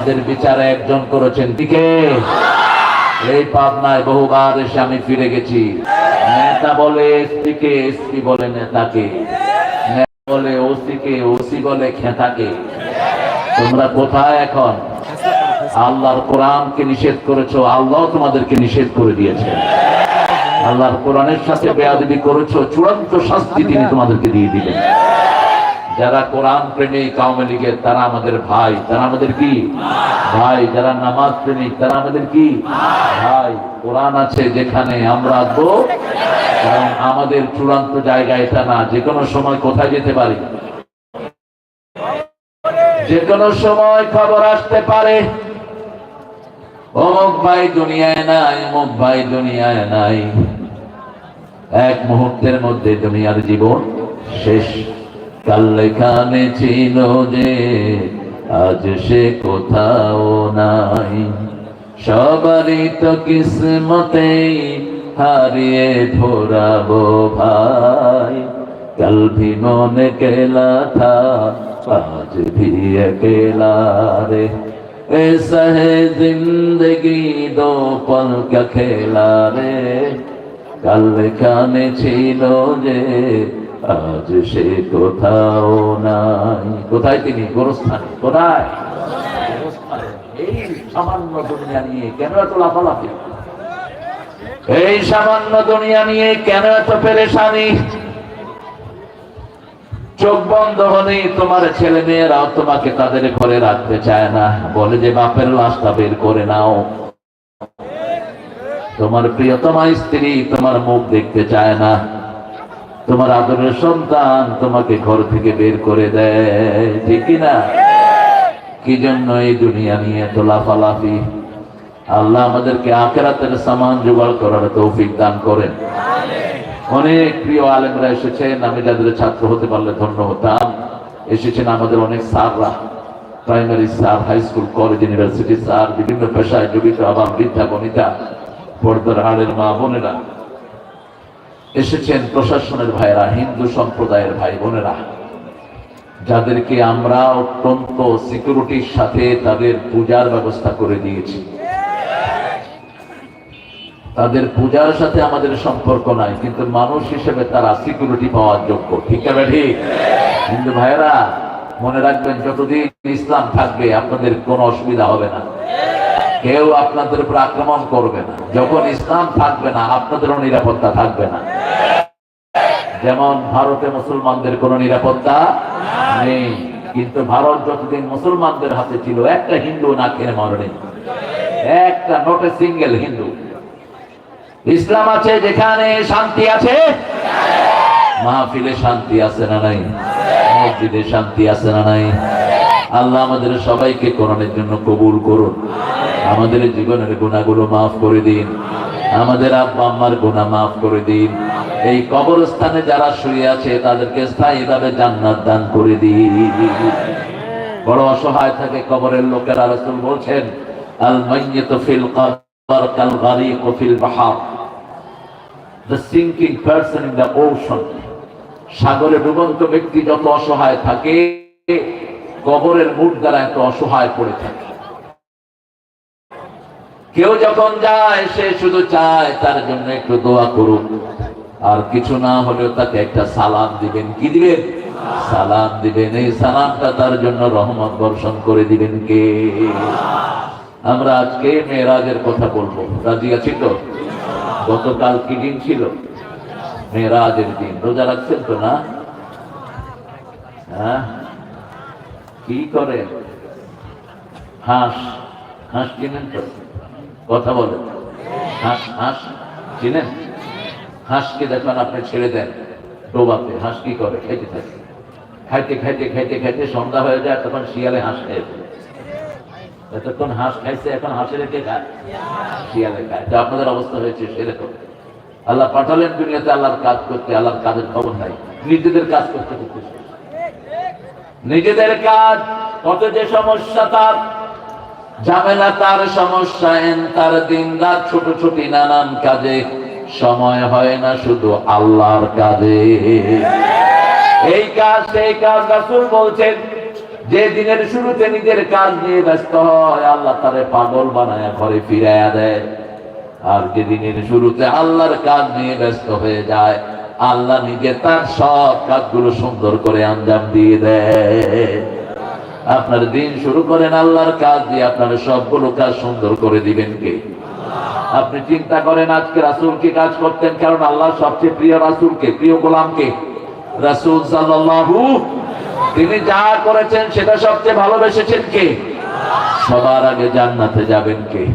আমাদের বিচারে একজন করেছেন। দিকে। এই পাবনায় বহুবার এসে আমি ফিরে গেছি। নেতা বলে এসপি কে এসপি বলে নেতাকে। নেতা বলে ওসি কে ওসি বলে খেতাকে। তোমরা কোথায় এখন? আল্লাহর কোরআনকে নিষেধ করেছ, আল্লাহ তোমাদেরকে নিষেধ করে দিয়েছে। আল্লাহর কোরআনের সাথে বেয়াদবি করেছ, চূড়ান্ত শাস্তি তিনি তোমাদেরকে দিয়ে দিলেন। যারা কোরআন প্রেমিক আওয়ামী লীগের, তারা আমাদের ভাই। তারা আমাদের কি? ভাই। যারা নামাজ প্রেমিক, তারা আমাদের কি? ভাই। কোরআন আছে যেখানে আমরা আসব। কারণ আমাদের চূড়ান্ত জায়গা এটা না। যে কোনো সময় কোথায় যেতে পারি। যে কোনো সময় খবর আসতে পারে। অমুক ভাই দুনিয়ায় নাই, অমুক ভাই দুনিয়ায় নাই। এক মুহূর্তের মধ্যে দুনিয়ার জীবন শেষ। কাল এখানে ছিল যে আজ সে কোথাও নাই সবারই তো কিসমতেই হারিয়ে ভোরাবো ভাই कल भी मन केला था आज भी अकेला रे ऐसा है जिंदगी दो पल का खेला रे কাল এখানে ছিল যে আজ সে কোথাও নাই। কোথায় তিনি? গোরস্থানে। কোথায়? এই সামান্য দুনিয়া নিয়ে কেন এত লাফালাফি? চোখ বন্ধ হলে তোমার ছেলে মেয়েরাও তোমাকে তাদের ঘরে রাখতে চায় না। বলে যে বাপের লাশটা বের করে নাও। তোমার প্রিয়তমা স্ত্রী তোমার মুখ দেখতে চায় না। তোমার আদরের সন্তান তোমাকে ঘর থেকে বের করে দেয়, ঠিক না? কি জন্য এই দুনিয়া নিয়ে তো লাফালাফি? আল্লাহ আমাদেরকে আখেরাতের সামান জোগাড় করার তৌফিক দান করেন। অনেক প্রিয় আলেমরা এসেছেন, আমি যাদের ছাত্র হতে পারলে ধন্য হতাম এসেছেন আমাদের অনেক স্যাররা, primary sir, high school, college, university sir, বিভিন্ন পেশায় জড়িত আবার বৃদ্ধা, বনিতা, পর্দার হাড়ের মা, বোনেরা। এসেছেন প্রশাসনের ভাইরা হিন্দু সম্প্রদায়ের ভাই বোনেরা। যাদেরকে আমরা অত্যন্ত সিকিউরিটির সাথে তাদের পূজার ব্যবস্থা করে দিয়েছি। তাদের পূজার সাথে আমাদের সম্পর্ক নাই, কিন্তু মানুষ হিসেবে তারা সিকিউরিটি পাওয়ার যোগ্য। ঠিক আছে ঠিক হিন্দু ভাইয়েরা, মনে রাখবেন, যতদিন ইসলাম থাকবে, আপনাদের কোনো অসুবিধা হবে না। কেউ আপনাদের উপর আক্রমণ করবে না। যখন ইসলাম থাকবে না, আপনাদেরও নিরাপত্তা থাকবে না। যেমন ভারতে মুসলমানদের কোনো নিরাপত্তা নেই, কিন্তু ভারত যতদিন মুসলমানদের হাতে ছিল, একটা হিন্দু না খেয়ে মরণে একটা নট সিঙ্গেল হিন্দু। ইসলাম আছে যেখানে শান্তি আছে? মাহফিলে শান্তি আছে না নাই? মসজিদে শান্তি আছে না নাই? আল্লাহ আমাদের সবাইকে কোরআনের জন্য কবুল করুন। আমাদের জীবনের গুণাগুলো মাফ করে দিন। আমাদের আব্বা আম্মার গুণা মাফ করে দিন। এই কবরস্থানে যারা শুয়ে আছে, তাদেরকে স্থায়ীভাবে জান্নাত দান করে দিন বড় অসহায় থাকে কবরের লোকেরা, রাসূল বলছেন আল মাইয়াতু ফিল কবর কাল গারিক ফিল বাহার। The sinking person in the ocean, সাগরে ডুবন্ত ব্যক্তি যত অসহায় থাকে, কবরের মুঠ দ্বারা এত অসহায় পড়ে থাকে। কেউ যখন যায়, সে শুধু চায়, তার জন্য একটু দোয়া করুন আর কিছু না হলেও তাকে একটা সালাম দিবেন। কি দিবেন? সালাম দিবেন। এই সালামটা তার জন্য রহমত বর্ষণ করে দিবেন কে? আমরা আজকে মেয়েরাজের কথা বলব। রাজি আছি তো? গতকাল কি দিন ছিল? মেয়েরাজের দিন। রোজা রাখছেন তো না? হ্যাঁ? কি করে? হাঁস। হাঁস চিনেন তো? কথা বলেন। হাঁস হাঁস চিনেন? হাঁসকে দেখুন আপনি ছেড়ে দেন। ডোবাতে হাঁস কি করে? খাইতে থাকে। খাইতে খাইতে খাইতে খাইতে সন্ধ্যা হয়ে যায়, তখন শিয়ালে হাঁস খেয়ে। এতক্ষণ হাঁস খাইছে, এখন হাঁসের কে খায়? শিয়ালে খায়। তো আপনাদের অবস্থা হয়েছে সেরকম। আল্লাহ পাঠালেন দুনিয়াতে আল্লাহর কাজ করতে, আল্লাহর কাজের খবর নাই। নিজেদের কাজ করতে করতে নিজেদের কাজ কত যে সমস্যা তার ঝামেলা তার সমস্যা এন তার দিন রাত, ছোট ছোট, নানান কাজে। সময় হয় না শুধু আল্লাহর কাজে। এই কাজ, সেই কাজ রাসূল বলছেন, যে দিনের শুরুতে নিজের কাজ নিয়ে ব্যস্ত হয়, আল্লাহ তারে পাগল বানায়, ঘরে ফিরাইয়া দেয়। আর যে দিনের শুরুতে আল্লাহর কাজ নিয়ে ব্যস্ত হয়ে যায়, আল্লাহ নিজে তার সব কাজগুলো সুন্দর করে আঞ্জাম দিয়ে দেয়। আপনার দিন শুরু করেন আল্লাহর কাজ দিয়ে, আপনার সবগুলো কাজ সুন্দর করে দিবেন কে? আপনি চিন্তা করেন আজকে রাসুলকে কাজ করতেন? কারণ আল্লাহ সবচেয়ে প্রিয় রাসুলকে, প্রিয় গোলামকে। রাসুল সাল্লাল্লাহু, তিনি যা করেছেন সেটা সবচেয়ে ভালোবেসেছেন কে? সবার আগে জান্নাতে যাবেন কে?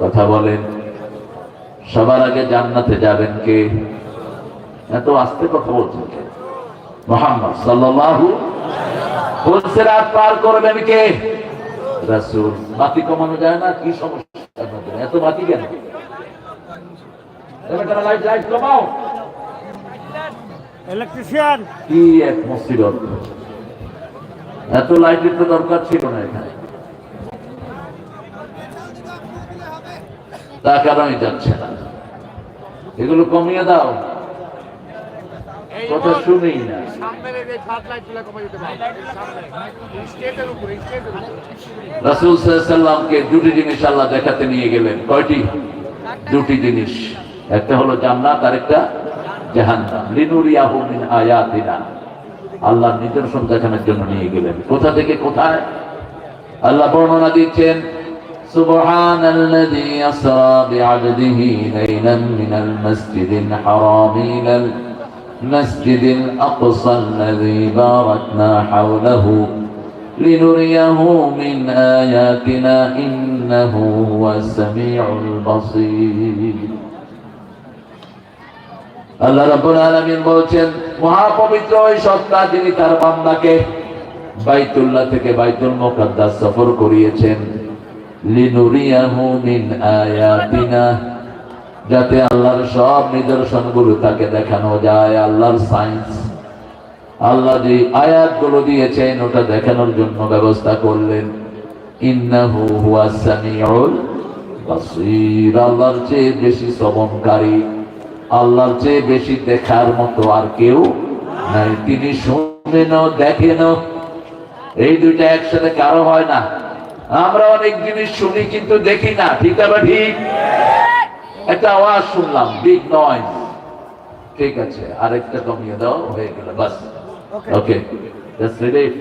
কথা বলেন, সবার আগে জান্নাতে যাবেন কে? এত আস্তে কথা বলছেন কে? মোহাম্মদ সাল্লাল্লাহু ফুলসিরাত পার করবেন কে? রাসূল, বাতি কমানো যায় না? কি সমস্যা? এত বাতি কেন? লাইট লাইট কমাও। ইলেকট্রিশিয়ান কি এক মুসিবত এত লাইটের তো দরকার ছিল না এখানে। তার কারণে যাচ্ছে না। এগুলো কমিয়ে দাও কথা শুনেই না সামনের এই ফাঁক লাইটগুলো কমে যেতে পারে সামনে স্টেটের উপরে স্টেটের উপরে রাসূল সাল্লামকে দুটি জিনিস আল্লাহ দেখাতে নিয়ে গেলেন কয়টি দুটি জিনিস একটা হলো জান্নাত আর একটা জাহান্নাম লিনুরিয়াহু মিন আয়াতিনা আল্লাহ নিদর্শন দেখানোর জন্য নিয়ে গেলেন কোথা থেকে কোথায় আল্লাহ বর্ণনা দিচ্ছেন سبحان الذي أسرى بعبده ليلا من المسجد الحرام إلى المسجد الأقصى الذي باركنا حوله لنريه من آياتنا إنه هو السميع البصير আল্লাহ রাব্বুল আলামিন বলছেন মহাপবিত্র ওই সত্তা যিনি তার বান্দাকে বাইতুল্লাহ থেকে বাইতুল মুকাদ্দাস সফর করিয়েছেন লিনুরিয়াহু মিন আয়াতিনা যাতে আল্লাহর সব নিদর্শনগুলো তাকে দেখানো যায়, আল্লাহর সায়েন্স আল্লাহ যে আয়াতগুলো দিয়েছেন, ওটা দেখানোর জন্য ব্যবস্থা করলেন। আল্লাহর চেয়ে বেশি শ্রবণকারী, আল্লাহর চেয়ে বেশি দেখার মতো আর কেউ নাই। তিনি শুনেন, দেখেন। এই দুইটা একসাথে কারও হয় না। আমরা অনেক জিনিস শুনি কিন্তু দেখি না, ঠিক আছে ঠিক? একটা আওয়াজ শুনলাম বিগ নয় ঠিক আছে আরেকটা কমিয়ে দাও হয়ে গেল বাস। ওকে রিলিফ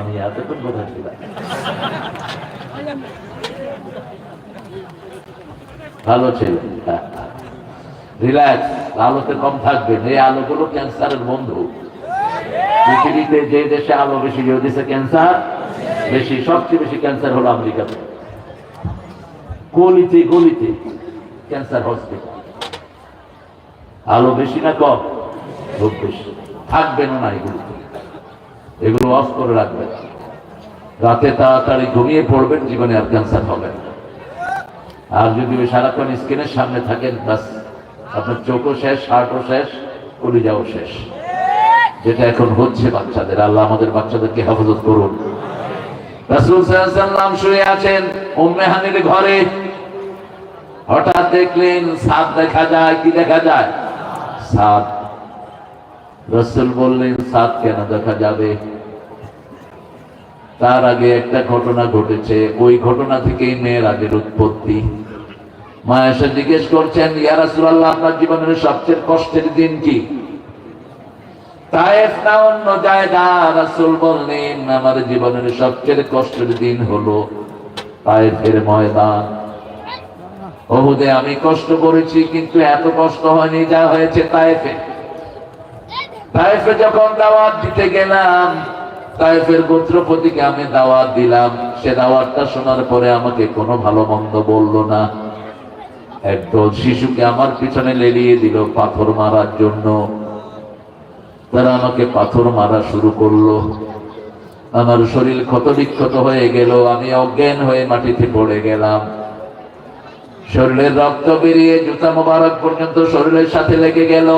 আমি এতক্ষণ কথা ছিলাম ভালো ছিল। রিল্যাক্স আলোতে কম থাকবেন। এই আলোগুলো ক্যান্সারের বন্ধু। পৃথিবীতে যে দেশে আলো বেশি যে দেশে ক্যান্সার বেশি সবচেয়ে বেশি ক্যান্সার হলো আমেরিকাতে। গলিতে গলিতে ক্যান্সার হসপিটাল আলো বেশি না কম? খুব বেশি। থাকবেন না এগুলোতে এগুলো। অফ করে রাখবেন। রাতে তাড়াতাড়ি ঘুমিয়ে পড়বেন, জীবনে আর ক্যান্সার হবে আর যদি ওই সারাক্ষণ স্ক্রিনের সামনে থাকেন বাস আপনার চোখও শেষ, হার্টও শেষ, কলিজাও শেষ। যেটা এখন হচ্ছে বাচ্চাদের। আল্লাহ আমাদের বাচ্চাদেরকে হেফাজত করুন। রাসূল সাল্লাল্লাহু শুয়ে আছেন, উম্মে হানির ঘরে। হঠাৎ দেখলেন সাপ দেখা যায়, কি দেখা যায়? সাপ। রসুল বললেন, সাপ কেন দেখা যাবে? তার আগে একটা ঘটনা ঘটেছে। ওই ঘটনা থেকেই মেয়ের আগের উৎপত্তি। মা এসে জিজ্ঞেস করছেন, ইয়া রাসূলুল্লাহ, আপনার জীবনের সবচেয়ে কষ্টের দিন কি? তায়েফ না, অন্য জায়গা। রাসূল বললেন, আমার জীবনের সবচেয়ে কষ্টের দিন হলো তায়েফের ময়দান। ওহুদে আমি কষ্ট করেছি, কিন্তু এত কষ্ট হয়নি যা হয়েছে তায়েফে। তায়েফে যখন দাওয়াত দিতে গেলাম, তায়েফের গোত্রপতিকে আমি দাওয়াত দিলাম। সে দাওয়াতটা শোনার পরে আমাকে কোনো ভালো মন্দ বলল না। একদল শিশুকে আমার পিছনে লেলিয়ে দিল পাথর মারার জন্য। তারা আমাকে পাথর মারা শুরু করল। আমার শরীর ক্ষত বিক্ষত হয়ে গেল, আমি অজ্ঞান হয়ে মাটিতে পড়ে গেলাম। শরীরের রক্ত বেরিয়ে জুতা মোবারক পর্যন্ত শরীরের সাথে লেগে গেল।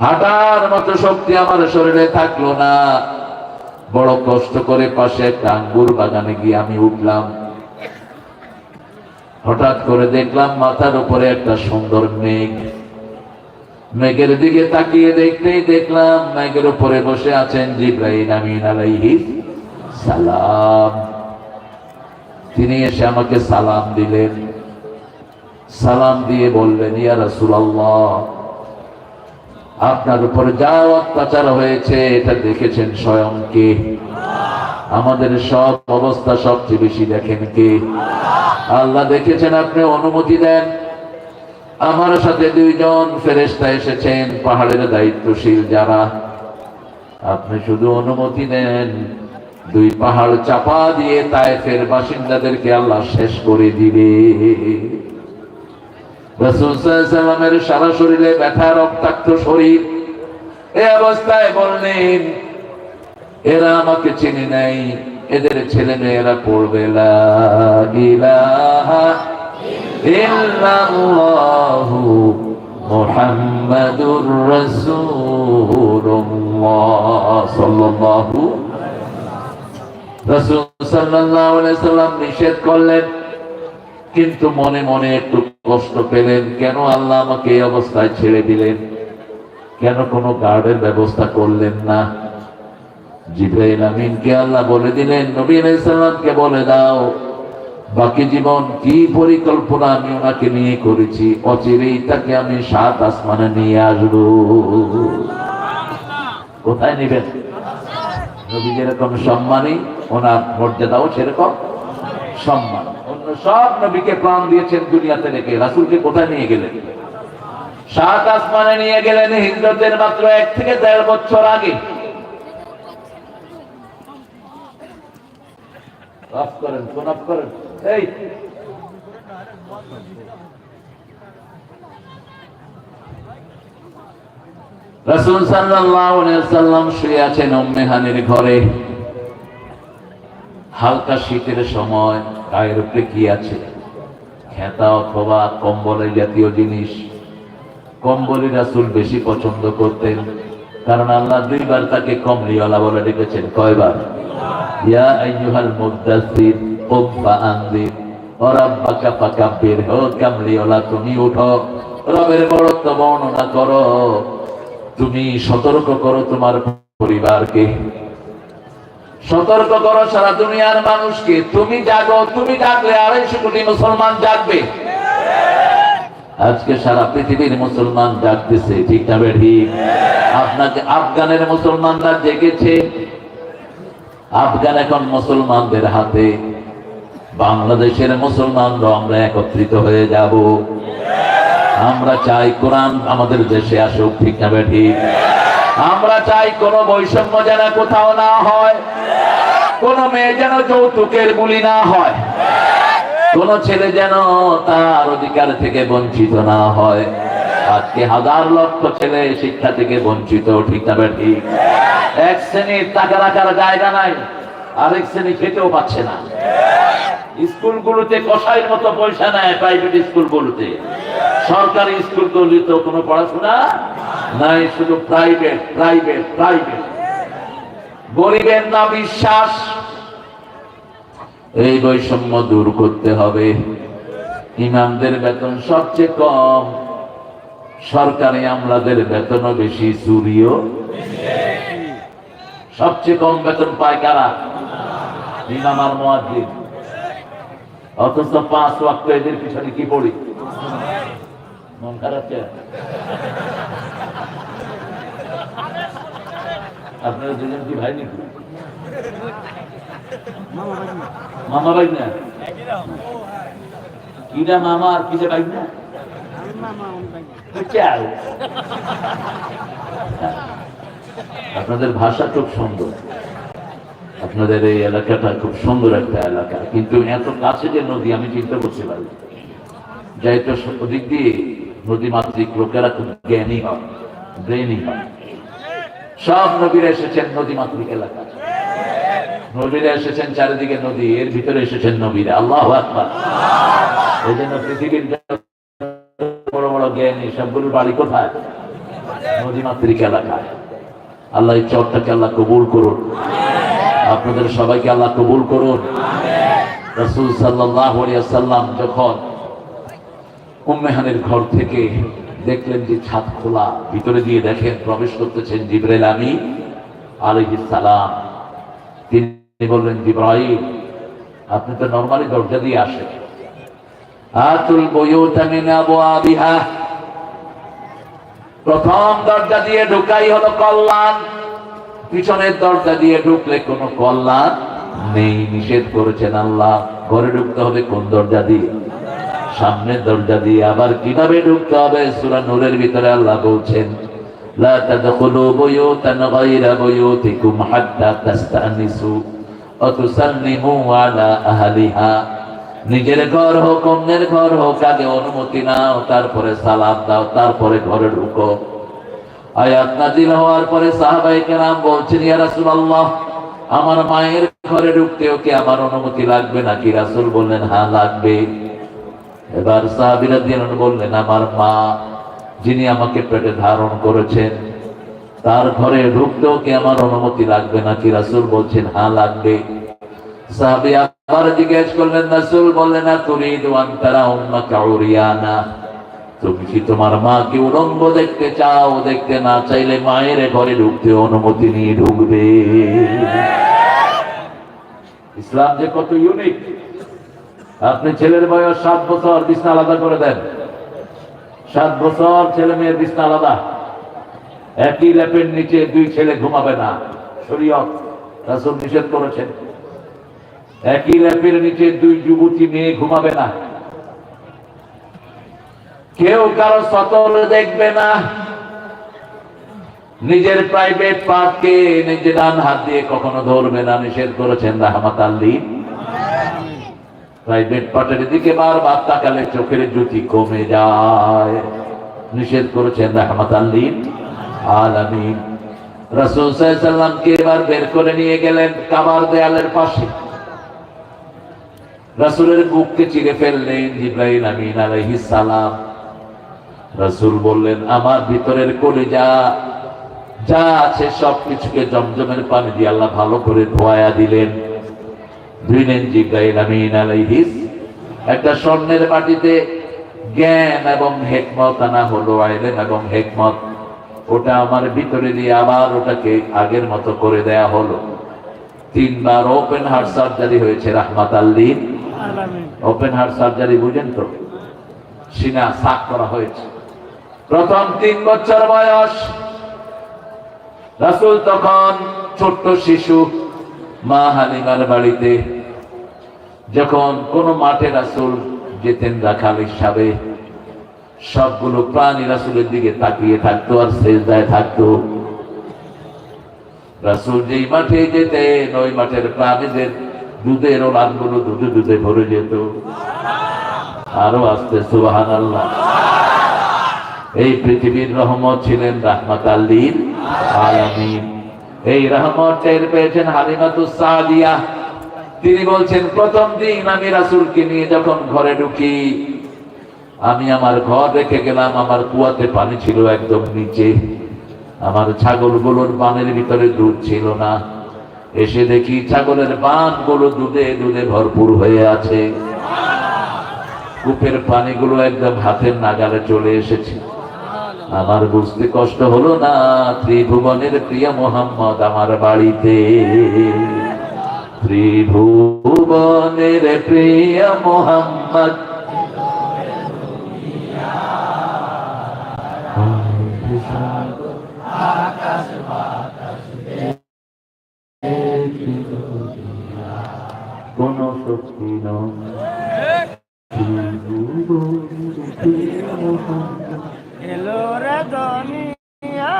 হাঁটার মতো শক্তি আমার শরীরে থাকল না। বড় কষ্ট করে পাশে একটা আঙ্গুর বাগানে গিয়ে আমি উঠলাম। হঠাৎ করে দেখলাম মাথার উপরে একটা সুন্দর মেঘ। মেঘের দিকে তাকিয়ে দেখতেই দেখলাম মেঘের উপরে বসে আছেন জিব্রাহিম আমিন আলাইহিস সালাম। তিনি এসে আমাকে সালাম দিলেন। সালাম দিয়ে বললেন, ইয়া রাসূলুল্লাহ, আপনার উপর যা অত্যাচার হয়েছে, এটা দেখেছেন স্বয়ং কে? আমাদের সব অবস্থা সবচেয়ে বেশি দেখেন কে? আল্লাহ দেখেছেন, আপনি অনুমতি দেন। আমার সাথে দুইজন ফেরেস্তা এসেছেন, পাহাড়ের দায়িত্বশীল যারা। আপনি শুধু অনুমতি দেন দুই পাহাড় চাপা দিয়ে তায়েফের বাসিন্দাদেরকে আল্লাহ শেষ করে দিবে। রাসূল সাল্লাল্লাহু আলাইহি সাল্লামের সারা শরীরে ব্যথা, রক্তাক্ত শরীর এই অবস্থায় বললেন, এরা আমাকে চিনি নাই, এদের ছেলে মেয়েরা পড়বে মুহাম্মাদুর রাসূলুল্লাহ সাল্লাল্লাহু সাল্লাম নিষেধ করলেন, কিন্তু মনে মনে একটু কষ্ট পেলেন। কেন আল্লাহ আমাকে এই অবস্থায় ছেড়ে দিলেন? কেন কোনো গার্ডের ব্যবস্থা করলেন না? জিব্রাইল আমিনকে আল্লাহ বলে দিলেন, নবী আলাইহিস বলে দাও, বাকি জীবন কি পরিকল্পনা আমি ওনাকে নিয়ে করেছি, অচিরেই তাকে আমি সাত আসমানে নিয়ে আসব। কোথায় নেবেন? নবী যেরকম সম্মানী, ওনার মর্যাদাও সেরকম সম্মান। অন্য সব নবীকে প্রাণ দিয়েছেন দুনিয়াতে রেখে। রাসুলকে কোথায় নিয়ে গেলেন? সাত আসমানে নিয়ে গেলেন হিজরতের মাত্র এক থেকে দেড় বছর আগে। করেন করেন। এই রাসূল সাল্লাল্লাহু আলাইহি সাল্লাম শুয়ে আছেন উম্মে হানির ঘরে। হালকা শীতের সময় গায়ের উপরে কি আছে? খেতা অথবা কম্বলের জাতীয় জিনিস। কম্বলি রাসূল বেশি পছন্দ করতেন, কারণ আল্লাহ দুইবার তাকে কমলিওয়ালা বলে ডেকেছেন। কয়বার? ইয়া আইয়ুহাল মুদাসসির কুম ফাআনদির ওয়া রাব্বাকা ফাকাব্বির ও কামলিওয়ালা, তুমি উঠো। রবের বড়ত্ব বর্ণনা করো। তুমি সতর্ক করো তোমার পরিবারকে। সতর্ক করো সারা দুনিয়ার মানুষকে। তুমি জাগো, তুমি জাগলে আড়াইশো কোটি মুসলমান জাগবে। আজকে সারা পৃথিবীর মুসলমান জাগতেছে, ঠিক না ঠিক আপনাকে আফগানের মুসলমানরা জেগেছে। আফগান এখন মুসলমানদের হাতে। বাংলাদেশের মুসলমানরা আমরা একত্রিত হয়ে যাব। আমরা চাই কোরআন আমাদের দেশে আসুক, ঠিক না ঠিক আমরা চাই কোনো বৈষম্য যেন কোথাও না হয়, কোন মেয়ে যেন যৌতুকের বুলি না হয়, কোন ছেলে যেন তার অধিকার থেকে বঞ্চিত না হয়। আজকে হাজার লক্ষ ছেলে শিক্ষা থেকে বঞ্চিত, ঠিক না ঠিক এক শ্রেণির টাকা রাখার জায়গা নাই, আরেক শ্রেণি খেতেও পাচ্ছে না। স্কুলগুলোতে কষাইয়ের মতো পয়সা নেয় প্রাইভেট স্কুলগুলোতে। সরকারি স্কুলগুলিতে কোনো পড়াশোনা নাই, শুধু প্রাইভেট প্রাইভেট প্রাইভেট গরিবের না বিশ্বাস, এই বৈষম্য দূর করতে হবে। ইমামদের বেতন সবচেয়ে কম, সরকারি আমলাদের বেতনও বেশি, চুরিও সবচেয়ে কম বেতন পায় কারা? ইমাম আর মুয়াজ্জিন। অথচ পাঁচ ওয়াক্ত এদের পিছনে কি পড়ি? মন খারাপ কে? আপনারা দুজন কি ভাই নাকি? মামা ভাই না? কিটা মামা আর কিটা ভাই না? আপনাদের ভাষা খুব সুন্দর। আপনাদের এই এলাকাটা খুব সুন্দর একটা এলাকা। কিন্তু এত কাছে যে নদী, আমি চিন্তা করতে পারি যাই তো ওদিক দিয়ে নদী মাতৃক লোকেরা খুব জ্ঞানী হয় ব্রেনি হয়। সব নবীরা এসেছেন নদী মাতৃক এলাকা নবীরা এসেছেন চারিদিকে নদী, এর ভিতরে এসেছেন নবীরা। আল্লাহ আকবার। এই জন্য পৃথিবীর বড় বড় জ্ঞানী সবগুলোর বাড়ি কোথায়? নদী মাতৃক এলাকায়। আল্লাহ এই চরটাকে আল্লাহ কবুল করুন। আপনাদের সবাইকে আল্লাহ কবুল করুন। রসুল সাল্লাহ সাল্লাম যখন উম্মেহানের ঘর থেকে দেখলেন যে ছাদ খোলা, ভিতরে দিয়ে দেখেন প্রবেশ করতেছেন জিব্রাইল আমি সালাম। তিনি বললেন, জিব্রাইল, আপনি তো নরমালি দরজা দিয়ে আসেন। আতুল বয়ুতা প্রথম দরজা দিয়ে ঢুকাই হলো কল্যাণ। পিছনের দরজা দিয়ে ঢুকলে কোনো কল্যাণ নেই। নিষেধ করেছেন আল্লাহ। ঘরে ঢুকতে হবে কোন দরজা দিয়ে? সামনের দরজা দিয়ে আবার কীভাবে ঢুকতে হবে? সূরা নূরের ভিতরে আল্লাহ বলছেন, লা তাদখুলু বুয়ুতান গায়রা বুয়ুতিকুম হাত্তা তাস্তানিসু ওয়া তুসাল্লিমু আলা আহলিহা। নিজের ঘর হোক, অন্যের ঘর হোক, আগে অনুমতি নাও, তারপরে সালাম দাও, তারপরে ঘরে ঢুকো। আয়াত নাজিল হওয়ার পরে সাহাবাই কেরাম বলছেন, ইয়া রাসূলুল্লাহ, আমার মায়ের ঘরে ঢুকতেও কি আমার অনুমতি লাগবে নাকি? রাসূল বললেন হ্যাঁ লাগবে। এবার সাহাবীরা বললেন, আমার মা যিনি আমাকে পেটে ধারণ করেছেন, তার ঘরে ঢুকতেও কি আমার অনুমতি লাগবে নাকি? রাসূল বলছেন হ্যাঁ লাগবে। সাহাবী আবার জিজ্ঞেস করলেন, রাসূল বললেন না তারা তুমি কি তোমার মাকে উলঙ্গ দেখতে চাও, দেখতে না চাইলে মায়ের ঘরে ঢুকতে অনুমতি নিয়ে ঢুকবে। ইসলাম যে কত ইউনিক আপনি ছেলের বয়স সাত বছর, বিছনা আলাদা করে দেন। সাত বছর ছেলে মেয়ের বিছনা আলাদা। একই ল্যাপের নিচে দুই ছেলে ঘুমাবে না। শরীয়ত, রাসূল নিষেধ করেছেন। একই ল্যাপের নিচে দুই যুবতী মেয়ে ঘুমাবে না। কেউ কারও সতল দেখবে না। নিজের প্রাইভেট পার্টকে নিজের ডান হাত দিয়ে কখনো ধরবে না, নিষেধ করেছেন রাহমাত আল্লী প্রাইভেট পার্টের দিকে বারবার তাকালে চোখের জ্যোতি কমে যায়। নিষেধ করেছেন রাহমাত আল্লী আলামিন। এবার বের করে নিয়ে গেলেন কাবার দেয়ালের পাশে। রাসূলের বুককে চিরে ফেললেন জিব্রাইল আমিন আলাইহিস সালাম। রাসূল বললেন, আমার ভিতরের কলিজা, যা আছে সবকিছুকে জমজমের পানি দিয়ে আল্লাহ ভালো করে ধোয়া দিলেন। জিব্রাইল আমিন আলাইহিস। একটা স্বর্ণের বাটিতে জ্ঞান এবং হেকমত আনা হলো আইলেন এবং হেকমত ওটা আমার ভিতরে দিয়ে আবার ওটাকে আগের মতো করে দেয়া হলো। তিনবার ওপেন হার্ট সার্জারি হয়েছে রাহমাত আল্লিন। ওপেন হার্ট সার্জারি বুঝেন তো? সিনা সাক করা হয়েছে। প্রথম তিন বছর বয়স। রাসুল তখন ছোট্ট শিশু মা হালিমার বাড়িতে যখন কোন মাঠে রাসুল যেতেন রাখাল হিসাবে, সবগুলো প্রাণী রাসূলের দিকে তাকিয়ে থাকতো আর শেষ সেজদায় থাকতো। রাসুল যেই মাঠে যেতেন, ওই মাঠের প্রাণীদের দুধের ওলানগুলো দুধে দুধে ভরে যেত। আরও আসতে সুবাহান আল্লাহ এই পৃথিবীর রহমত ছিলেন রাহমাত আল্লীর আলামিন। এই রহমত টের পেয়েছেন হালিমাতুস সাদিয়া। তিনি বলছেন, প্রথম দিন আমি রাসূলকে নিয়ে যখন ঘরে ঢুকি, আমি আমার ঘর রেখে গেলাম, আমার কুয়াতে পানি ছিল একদম নিচে। আমার ছাগলগুলোর বানের ভিতরে দুধ ছিল না। এসে দেখি ছাগলের বানগুলো দুধে দুধে ভরপুর হয়ে আছে। কূপের পানিগুলো একদম হাতের নাগালে চলে এসেছে। আমার বুঝতে কষ্ট হলো না, ত্রিভুবনের প্রিয় মোহাম্মদ আমার বাড়িতে। ত্রিভুবনের প্রিয় মোহাম্মদ। কোন শক্তি নয়। এলো রে দুনিয়া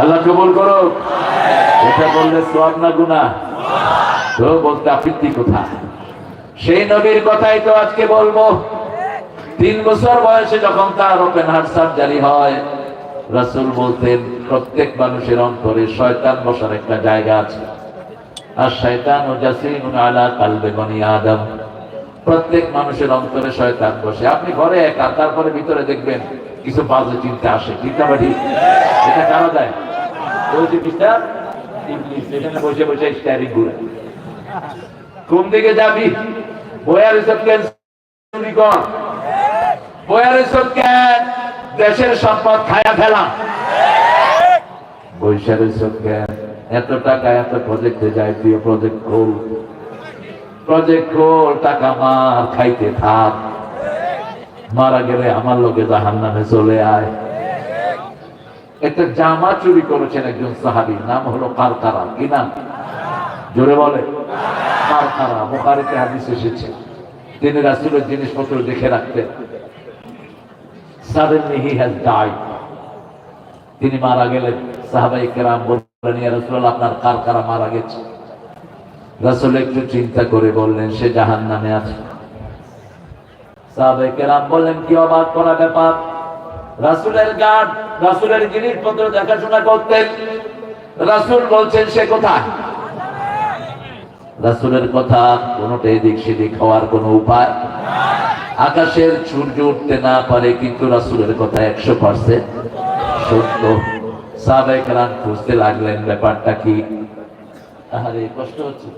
আল্লাহ কবুল করো। এটা বললে সব না গুণা তো বলতে আপত্তি কোথায় সেই নবীর কথাই তো আজকে বলব। তিন বছর বয়সে যখন তার ওপেন হার্ট সার্জারি হয়, রাসূল বলতেন, প্রত্যেক মানুষের অন্তরে শয়তান বসার একটা জায়গা আছে। আর প্রত্যেক মানুষের অন্তরে শয়তান বসে। আপনি ঘরে একা, তারপরে ভিতরে দেখবেন কিছু বাজে চিন্তা আসে। চিন্তা এটা কারা দেয়? বসে বসে ঘুরে। কোন দিকে যাবি? কেন কেন? দেশের সম্পদ খায়া ফেলা বৈশাখ এসব কেন? এত টাকা, এত প্রজেক্টে যায় প্রিয় প্রজেক্ট খোল প্রজেক্ট খোল টাকা মার, খাইতে থাক। মারা গেলে আমার লোকে জাহান নামে চলে আয়। একটা জামা চুরি করেছেন একজন সাহাবি, নাম হলো কারকারা কি নাম? জোরে বলে। কারকারা বোখারিতে হাদিস এসেছে। তিনি রাসুলের জিনিসপত্র দেখে রাখতেন। সাডেনলি হি হ্যাজ ডাইড তিনি মারা গেলেন। সাহাবাই কেরাম বললেন ইয়া রাসূলুল্লাহ আপনার মারা গেছে? রাসূল একটু চিন্তা করে বললেন, সে জাহান্নামে আছে। সাহাবাই বললেন, কি করা ব্যাপার। রাসূলের রাসূলের জিনিসপত্র দেখাশোনা করতেন। রাসূল বলছেন, সে কোথায়? রাসূলের কথা কোনোটা এদিক সেদিক হওয়ার কোনো উপায়। আকাশের সূর্য উঠতে না পারে, কিন্তু রাসূলের কথা একশো পার্সেন্ট সত্য। সাহাবায়ে কেরাম খুঁজতে লাগলেন ব্যাপারটা কি? আরে কষ্ট হচ্ছে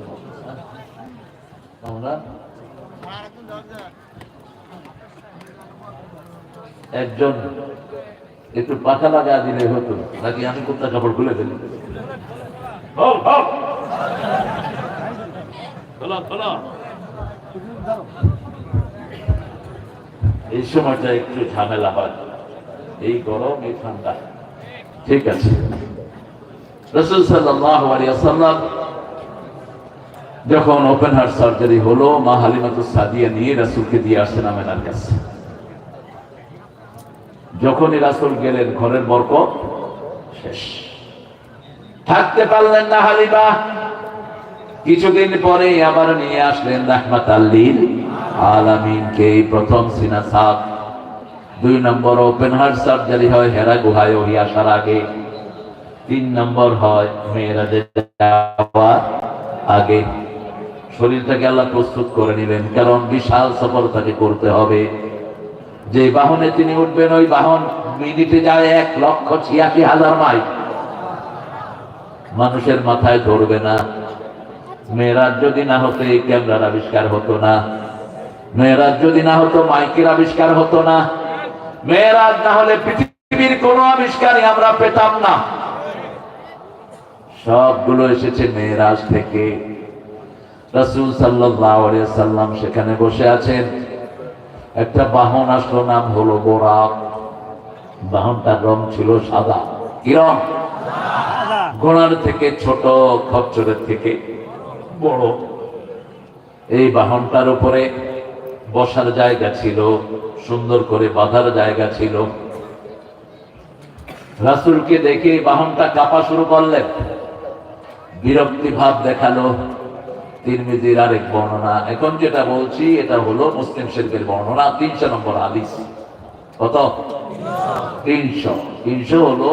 একজন একটু পাখা লাগা দিলে হতো, নাকি আমি কুত্তা কাপড় খুলে ফেলি। এই সময়টা একটু ঝামেলা হয়। এই গরম, এই ঠান্ডা। ঠিক আছে রসুল সাল্লাল্লাহু আলাইহি যখন ওপেন হার্ট সার্জারি হলো, মা হালিমাতুস সাদিয়া নিয়ে রাসূলকে দিয়ে আসেন আমেনার কাছে। যখনই রাসূল গেলেন, ঘরের বরকত শেষ। থাকতে পারলেন না হালিমা। কিছুদিন পরে আবার নিয়ে আসলেন রাহমাত আল্লিল আলামিনকে প্রথম সিনা সাপ। দুই নম্বর ওপেন হার্ট সার্জারি হয়, হেরা গুহায় ওহি আসার আগে। তিন নম্বর হয়, মেয়েরাজের যাওয়ার আগে। শরীরটাকে আল্লাহ প্রস্তুত করে নিলেন কারণ বিশাল সফর তাকে করতে হবে। যে বাহনে তিনি উঠবেন, ওই বাহন মিনিটে যায় এক লক্ষ ছিয়াশি হাজার মাইল। মানুষের মাথায় ধরবে না। মেয়েরাজ যদি না হতো, এই ক্যামেরার আবিষ্কার হতো না। মেয়েরাজ যদি না হতো, মাইকের আবিষ্কার হতো না। মেয়েরাজ না হলে পৃথিবীর কোনো আবিষ্কারই আমরা পেতাম না। সবগুলো এসেছে মেয়েরাজ থেকে। রসুল সাল্লাম সেখানে বসে আছেন। একটা বাহন আসলো, নাম হলো বোরাক। বাহনটার রং ছিল সাদা। কি রং? ঘোড়ার থেকে ছোট, খচ্চরের থেকে বড়। এই বাহনটার উপরে বসার জায়গা ছিল সুন্দর করে বাঁধার জায়গা ছিল। রাসুলকে দেখে বাহনটা কাঁপা শুরু করলেন। বিরক্তি ভাব দেখাল। তিরমিজির আরেক বর্ণনা। এখন যেটা বলছি, এটা হলো মুসলিম শরীফের বর্ণনা। তিনশো নম্বর হাদিস। কত? তিনশো। তিনশো হলো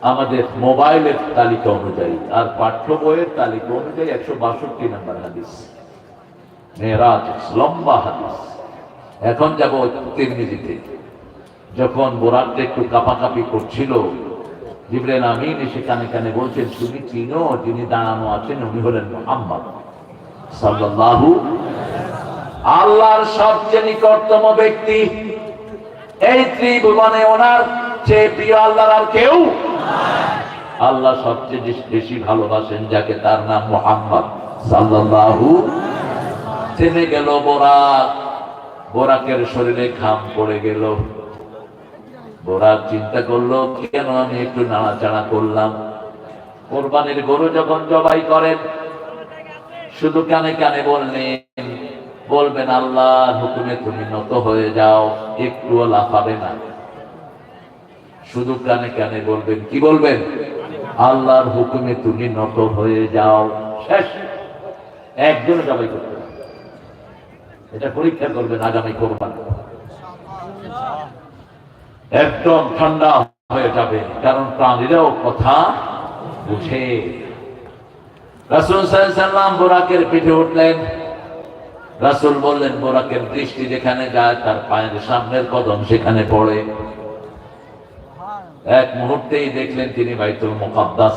আমাদের মোবাইলের তালিকা অনুযায়ী আর পাঠ্য বইয়ের তালিকা অনুযায়ী একশো বাষট্টি নম্বর হাদিস। মেয়েরাজ, লম্বা হাদিস। এখন যাব তিরমিজিতে। যখন বোরাকটা একটু কাপাকাপি করছিল জিবরেল আমিন এসে কানে কানে বলছেন, তুমি চিনো যিনি দাঁড়ানো আছেন, উনি হলেন মোহাম্মদ সাল্লাল্লাহু আল্লাহর সবচেয়ে নিকটতম ব্যক্তি। এই ত্রিভুবনে ওনার চেয়ে প্রিয় আল্লাহর আর কেউ আল্লাহ সবচেয়ে বেশ- ভালোবাসেন যাকে তার নাম মোহাম্মদ সাল্লাল্লাহু। থেমে গেল বোরাক। বোরাকের শরীরে ঘাম পড়ে গেল। বোরাক চিন্তা করল, কেন আমি একটু নাড়াচাড়া করলাম? কোরবানির গরু যখন জবাই করেন, শুধু কানে কানে বললেন, বলবেন, আল্লাহর হুকুমে তুমি নত হয়ে যাও, একটুও লাফাবে না। শুধু কানে কানে বলবেন, কি বলবেন? আল্লাহর হুকুমে তুমি নত হয়ে যাও। শেষ। একজন জবাই করতে হবে। এটা পরীক্ষা করবেন, আগামী কোরবান। একদম ঠান্ডা হয়ে যাবে, কারণ প্রাণীরাও কথা বুঝে। রাসুল সাল্লাম বোরাকের পিঠে উঠলেন। রাসুল বললেন, বোরাকের দৃষ্টি যেখানে যায়, তার পায়ের সামনের কদম সেখানে পড়ে। এক মুহূর্তেই দেখলেন তিনি বাইতুল মুকাদ্দাস।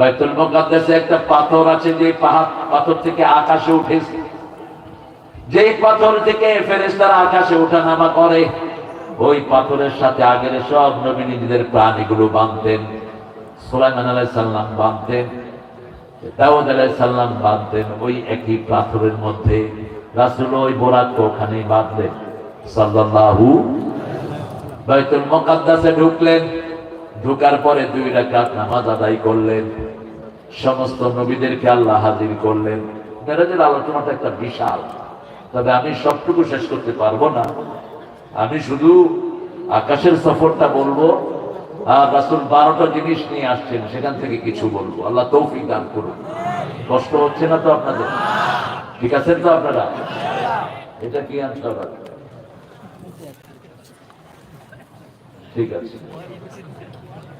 বাইতুল মুকাদ্দাসে একটা পাথর আছে যে পাথর থেকে আকাশে উঠেছে যেই পাথর থেকে ফেরেশতারা আকাশে ওঠানামা করে, ওই পাথরের সাথে আগের সব নবী নিজেদের প্রাণীগুলো বাঁধতেন। সুলাইমান আলাইহিস সালাম বাঁধতেন, দাউদ আলাইহিস সালাম বাঁধতেন, ওই একই পাথরের মধ্যে। রাসূল ওই বোরাক ওখানে বাঁধলেন। সাল্লাল্লাহু বাইতুল মুকাদ্দাসে ঢুকলেন, ঢুকার পরে দুই রাকাত নামাজ আদায় করলেন। সমস্ত নবীদেরকে আল্লাহ হাজির করলেন। মেরাজের আলোচনাটা একটা বিশাল। তবে আমি সবটুকু শেষ করতে পারব না। আমি শুধু আকাশের সফরটা বলব আর রাসুল বারোটা জিনিস নিয়ে আসছেন, সেখান থেকে কিছু বলব। আল্লাহ তৌফিক দান করুন। কষ্ট হচ্ছে না তো আপনাদের? ঠিক আছেন তো আপনারা? এটা কি আনসার ঠিক আছে।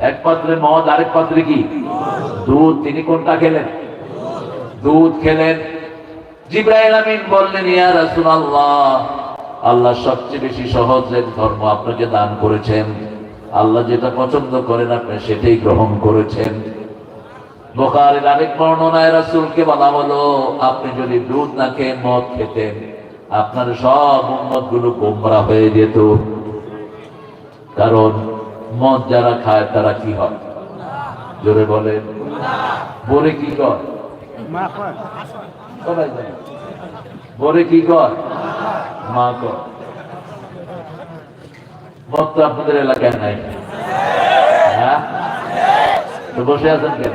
এক পাত্রে মদ, আরেক পাত্রে কি? দুধ। তিনি কোনটা খেলেন? দুধ খেলেন। জিব্রাইল আমিন বললেন, ইয়া রাসূলুল্লাহ, আল্লাহ আল্লাহ সবচেয়ে বেশি সহজ এক ধর্ম আপনাকে দান করেছেন। আল্লাহ যেটা পছন্দ করেন আপনি সেটাই গ্রহণ করেছেন। বোকারের আরেক বর্ণনায় রাসূলকে বলা হলো, আপনি যদি দুধ না খেয়ে মদ খেতেন, আপনার সব উম্মতগুলো গোমরা হয়ে যেত। কারণ মদ যারা খায় তারা কি হয়? জোরে বলেন বলে কি কর সবাই জানে। বলে কি কর মা কর মদ তো আপনাদের এলাকায় নাই। হ্যাঁ? তো বসে আছেন কেন?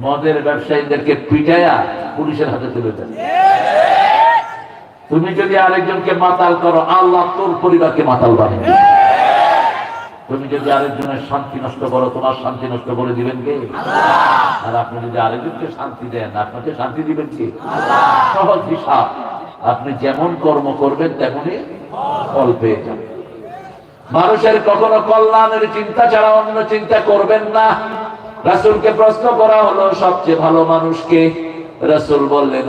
মদের ব্যবসায়ীদেরকে পিটায়া পুলিশের হাতে তুলে দেন। তুমি যদি আরেকজনকে মাতাল করো আল্লাহ তোর পরিবারকে মাতাল বানিয়ে। তুমি যদি আরেকজনের শান্তি নষ্ট করো তোমার শান্তি নষ্ট করে দিবেন কে? আর আপনি যদি আরেকজনকে শান্তি দেন আপনাকে শান্তি দিবেন কি? সহজ হিসাব। আপনি যেমন কর্ম করবেন তেমনই ফল পেয়ে যাবেন। মানুষের কখনো কল্যাণের চিন্তা ছাড়া অন্য চিন্তা করবেন না। রাসূলকে প্রশ্ন করা হলো সবচেয়ে ভালো মানুষকে রাসূল বললেন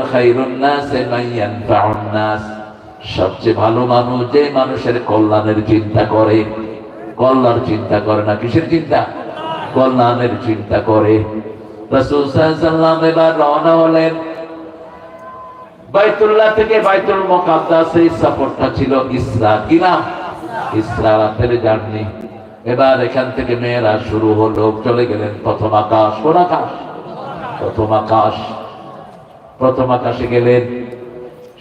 সবচেয়ে ভালো মানুষ যে মানুষের কল্যাণের চিন্তা করে। কল্যাণ চিন্তা করে না, কিসের চিন্তা? কল্যাণের চিন্তা করে। রাসূল সাল্লাল্লাহু এবার রওনা হলেন। বাইতুল্লাহ থেকে বাইতুল মুকাদ্দাস সফরটা ছিল ইসরা কি নাম? ইসরা রাতের জার্নি এবার এখান থেকে মেয়েরা শুরু হলো, চলে গেলেন প্রথম আকাশ। কোন আকাশ? প্রথম আকাশ। প্রথম আকাশে গেলেন।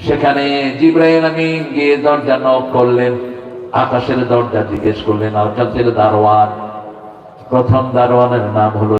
সেখানে জিব্রাইল আমিন গিয়ে দরজা নক করলেন। আকাশের দরজা জিজ্ঞেস করলেন আর কাছের দারোয়ান। প্রথম দারোয়ানের নাম হলো